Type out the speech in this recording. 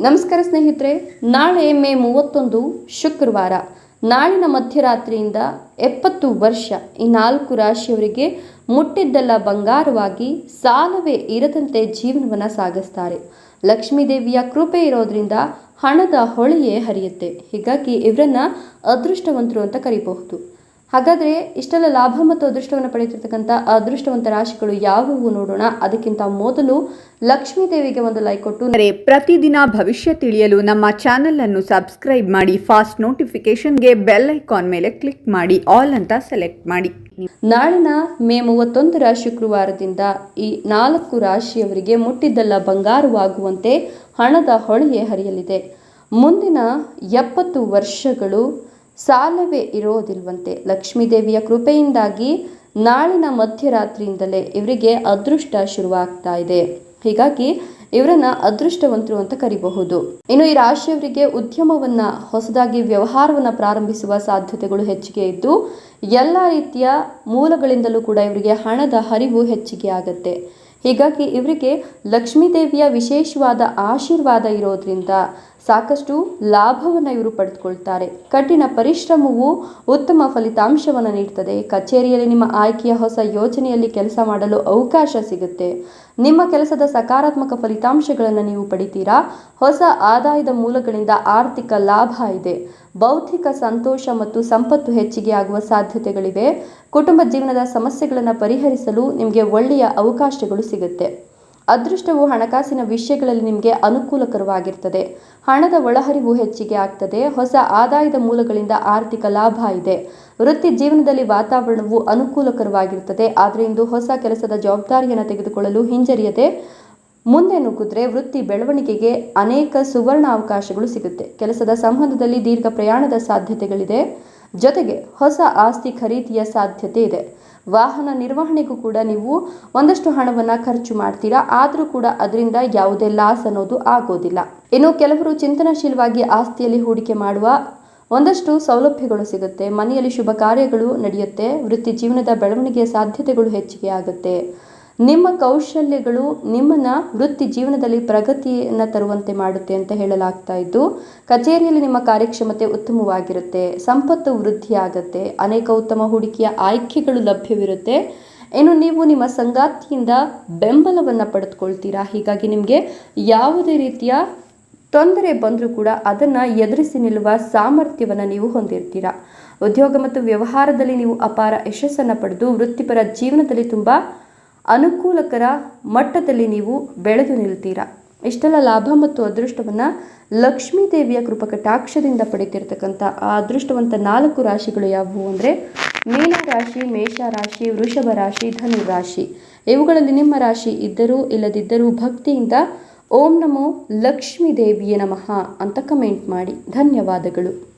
ನಮಸ್ಕಾರ ಸ್ನೇಹಿತರೆ, ನಾಳೆ ಮೇ ಮೂವತ್ತೊಂದು, ಶುಕ್ರವಾರ. ನಾಳಿನ ಮಧ್ಯರಾತ್ರಿಯಿಂದ ಎಪ್ಪತ್ತು ವರ್ಷ, ಈ ನಾಲ್ಕು ರಾಶಿಯವರಿಗೆ ಮುಟ್ಟಿದ್ದೆಲ್ಲ ಬಂಗಾರವಾಗಿ ಸಾಲವೇ ಇರದಂತೆ ಜೀವನವನ್ನು ಸಾಗಿಸ್ತಾರೆ. ಲಕ್ಷ್ಮೀದೇವಿಯ ಕೃಪೆ ಇರೋದ್ರಿಂದ ಹಣದ ಹೊಳೆಯೇ ಹರಿಯುತ್ತೆ. ಹೀಗಾಗಿ ಇವರನ್ನ ಅದೃಷ್ಟವಂತರು ಅಂತ ಕರಿಬಹುದು. ಹಾಗಾದರೆ ಇಷ್ಟೆಲ್ಲ ಲಾಭ ಮತ್ತು ಅದೃಷ್ಟವನ್ನು ಪಡೆಯುತ್ತಿರ್ತಕ್ಕಂಥ ಅದೃಷ್ಟವಂತ ರಾಶಿಗಳು ಯಾವುವು ನೋಡೋಣ. ಅದಕ್ಕಿಂತ ಮೊದಲು ಲಕ್ಷ್ಮೀ ದೇವಿಗೆ ಒಂದು ಲೈಕ್ ಕೊಟ್ಟು. ಅಂದರೆ ಪ್ರತಿದಿನ ಭವಿಷ್ಯ ತಿಳಿಯಲು ನಮ್ಮ ಚಾನೆಲ್ ಅನ್ನು ಸಬ್ಸ್ಕ್ರೈಬ್ ಮಾಡಿ ಫಾಸ್ಟ್ ನೋಟಿಫಿಕೇಶನ್ಗೆ ಬೆಲ್ ಐಕಾನ್ ಮೇಲೆ ಕ್ಲಿಕ್ ಮಾಡಿ ಆಲ್ ಅಂತ ಸೆಲೆಕ್ಟ್ ಮಾಡಿ. ನಾಳಿನ ಮೇ ಮೂವತ್ತೊಂದರ ಶುಕ್ರವಾರದಿಂದ ಈ ನಾಲ್ಕು ರಾಶಿಯವರಿಗೆ ಮುಟ್ಟಿದ್ದೆಲ್ಲ ಬಂಗಾರವಾಗುವಂತೆ ಹಣದ ಹೊಳೆಯೇ ಹರಿಯಲಿದೆ. ಮುಂದಿನ ಎಪ್ಪತ್ತು ವರ್ಷಗಳು ಸಾಲವೇ ಇರೋದಿಲ್ವಂತೆ. ಲಕ್ಷ್ಮೀದೇವಿಯ ಕೃಪೆಯಿಂದಾಗಿ ನಾಳಿನ ಮಧ್ಯರಾತ್ರಿಯಿಂದಲೇ ಇವರಿಗೆ ಅದೃಷ್ಟ ಶುರುವಾಗ್ತಾ ಇದೆ. ಹೀಗಾಗಿ ಇವರನ್ನ ಅದೃಷ್ಟವಂತರು ಅಂತ ಕರಿಬಹುದು. ಇನ್ನು ಈ ರಾಶಿಯವರಿಗೆ ಉದ್ಯಮವನ್ನ, ಹೊಸದಾಗಿ ವ್ಯವಹಾರವನ್ನ ಪ್ರಾರಂಭಿಸುವ ಸಾಧ್ಯತೆಗಳು ಹೆಚ್ಚಿಗೆ ಇದ್ದು, ಎಲ್ಲ ರೀತಿಯ ಮೂಲಗಳಿಂದಲೂ ಕೂಡ ಇವರಿಗೆ ಹಣದ ಹರಿವು ಹೆಚ್ಚಿಗೆ ಆಗತ್ತೆ. ಹೀಗಾಗಿ ಇವರಿಗೆ ಲಕ್ಷ್ಮೀದೇವಿಯ ವಿಶೇಷವಾದ ಆಶೀರ್ವಾದ ಇರೋದ್ರಿಂದ ಸಾಕಷ್ಟು ಲಾಭವನ್ನು ಇವರು ಪಡೆದುಕೊಳ್ತಾರೆ. ಕಠಿಣ ಪರಿಶ್ರಮವು ಉತ್ತಮ ಫಲಿತಾಂಶವನ್ನು ನೀಡ್ತದೆ. ಕಚೇರಿಯಲ್ಲಿ ನಿಮ್ಮ ಆಯ್ಕೆಯ ಹೊಸ ಯೋಜನೆಯಲ್ಲಿ ಕೆಲಸ ಮಾಡಲು ಅವಕಾಶ ಸಿಗುತ್ತೆ. ನಿಮ್ಮ ಕೆಲಸದ ಸಕಾರಾತ್ಮಕ ಫಲಿತಾಂಶಗಳನ್ನು ನೀವು ಪಡಿತೀರಾ? ಹೊಸ ಆದಾಯದ ಮೂಲಗಳಿಂದ ಆರ್ಥಿಕ ಲಾಭ ಇದೆ. ಬೌದ್ಧಿಕ ಸಂತೋಷ ಮತ್ತು ಸಂಪತ್ತು ಹೆಚ್ಚಿಗೆ ಆಗುವ ಸಾಧ್ಯತೆಗಳಿವೆ. ಕುಟುಂಬ ಜೀವನದ ಸಮಸ್ಯೆಗಳನ್ನು ಪರಿಹರಿಸಲು ನಿಮಗೆ ಒಳ್ಳೆಯ ಅವಕಾಶಗಳು ಸಿಗುತ್ತೆ. ಅದೃಷ್ಟವು ಹಣಕಾಸಿನ ವಿಷಯಗಳಲ್ಲಿ ನಿಮಗೆ ಅನುಕೂಲಕರವಾಗಿರ್ತದೆ. ಹಣದ ಒಳಹರಿವು ಹೆಚ್ಚಿಗೆ ಆಗ್ತದೆ. ಹೊಸ ಆದಾಯದ ಮೂಲಗಳಿಂದ ಆರ್ಥಿಕ ಲಾಭ ಇದೆ. ವೃತ್ತಿ ಜೀವನದಲ್ಲಿ ವಾತಾವರಣವು ಅನುಕೂಲಕರವಾಗಿರುತ್ತದೆ ಆದರೆ ಇಂದು ಹೊಸ ಕೆಲಸದ ಜವಾಬ್ದಾರಿಯನ್ನು ತೆಗೆದುಕೊಳ್ಳಲು ಹಿಂಜರಿಯದೆ ಮುಂದೆ ನುಗ್ಗಿದ್ರೆ ವೃತ್ತಿ ಬೆಳವಣಿಗೆಗೆ ಅನೇಕ ಸುವರ್ಣ ಅವಕಾಶಗಳು ಸಿಗುತ್ತೆ. ಕೆಲಸದ ಸಂಬಂಧದಲ್ಲಿ ದೀರ್ಘ ಪ್ರಯಾಣದ ಸಾಧ್ಯತೆಗಳಿದೆ. ಜೊತೆಗೆ ಹೊಸ ಆಸ್ತಿ ಖರೀದಿಯ ಸಾಧ್ಯತೆ ಇದೆ. ವಾಹನ ನಿರ್ವಹಣೆಗೂ ಕೂಡ ನೀವು ಒಂದಷ್ಟು ಹಣವನ್ನು ಖರ್ಚು ಮಾಡ್ತೀರಾ. ಆದರೂ ಕೂಡ ಅದರಿಂದ ಯಾವುದೇ ಲಾಸ್ ಅನ್ನೋದು ಆಗೋದಿಲ್ಲ. ಇನ್ನು ಕೆಲವರು ಚಿಂತನಶೀಲವಾಗಿ ಆಸ್ತಿಯಲ್ಲಿ ಹೂಡಿಕೆ ಮಾಡುವ ಒಂದಷ್ಟು ಸೌಲಭ್ಯಗಳು ಸಿಗುತ್ತೆ. ಮನೆಯಲ್ಲಿ ಶುಭ ಕಾರ್ಯಗಳು ನಡೆಯುತ್ತೆ. ವೃತ್ತಿ ಜೀವನದ ಬೆಳವಣಿಗೆಯ ಸಾಧ್ಯತೆಗಳು ಹೆಚ್ಚಿಗೆ ಆಗುತ್ತೆ. ನಿಮ್ಮ ಕೌಶಲ್ಯಗಳು ನಿಮ್ಮನ್ನ ವೃತ್ತಿ ಜೀವನದಲ್ಲಿ ಪ್ರಗತಿಯನ್ನು ತರುವಂತೆ ಮಾಡುತ್ತೆ ಅಂತ ಹೇಳಲಾಗ್ತಾ ಇದ್ದು, ಕಚೇರಿಯಲ್ಲಿ ನಿಮ್ಮ ಕಾರ್ಯಕ್ಷಮತೆ ಉತ್ತಮವಾಗಿರುತ್ತೆ, ಸಂಪತ್ತು ವೃದ್ಧಿಯಾಗುತ್ತೆ ಅನೇಕ ಉತ್ತಮ ಹೂಡಿಕೆಯ ಆಯ್ಕೆಗಳು ಲಭ್ಯವಿರುತ್ತೆ. ಇನ್ನು ನೀವು ನಿಮ್ಮ ಸಂಗಾತಿಯಿಂದ ಬೆಂಬಲವನ್ನು ಪಡೆದುಕೊಳ್ತೀರಾ? ಹೀಗಾಗಿ ನಿಮಗೆ ಯಾವುದೇ ರೀತಿಯ ತೊಂದರೆ ಬಂದರೂ ಕೂಡ ಅದನ್ನು ಎದುರಿಸಿ ನಿಲ್ಲುವ ಸಾಮರ್ಥ್ಯವನ್ನು ನೀವು ಹೊಂದಿರ್ತೀರಾ? ಉದ್ಯೋಗ ಮತ್ತು ವ್ಯವಹಾರದಲ್ಲಿ ನೀವು ಅಪಾರ ಯಶಸ್ಸನ್ನು ಪಡೆದು ವೃತ್ತಿಪರ ಜೀವನದಲ್ಲಿ ತುಂಬ ಅನುಕೂಲಕರ ಮಟ್ಟದಲ್ಲಿ ನೀವು ಬೆಳೆದು ನಿಲ್ತೀರಾ? ಇಷ್ಟೆಲ್ಲ ಲಾಭ ಮತ್ತು ಅದೃಷ್ಟವನ್ನು ಲಕ್ಷ್ಮೀ ದೇವಿಯ ಕೃಪಕಟಾಕ್ಷದಿಂದ ಪಡಿತಿರ್ತಕ್ಕಂಥ ಆ ಅದೃಷ್ಟವಂತ ನಾಲ್ಕು ರಾಶಿಗಳು ಯಾವುವು ಅಂದರೆ ಮೀನ ರಾಶಿ, ಮೇಷ ರಾಶಿ, ವೃಷಭ ರಾಶಿ, ಧನು ರಾಶಿ. ಇವುಗಳಲ್ಲಿ ನಿಮ್ಮ ರಾಶಿ ಇದ್ದರೂ ಇಲ್ಲದಿದ್ದರೂ ಭಕ್ತಿಯಿಂದ ಓಂ ನಮೋ ಲಕ್ಷ್ಮೀ ದೇವಿಯೇ ನಮಃ ಅಂತ ಕಮೆಂಟ್ ಮಾಡಿ. ಧನ್ಯವಾದಗಳು.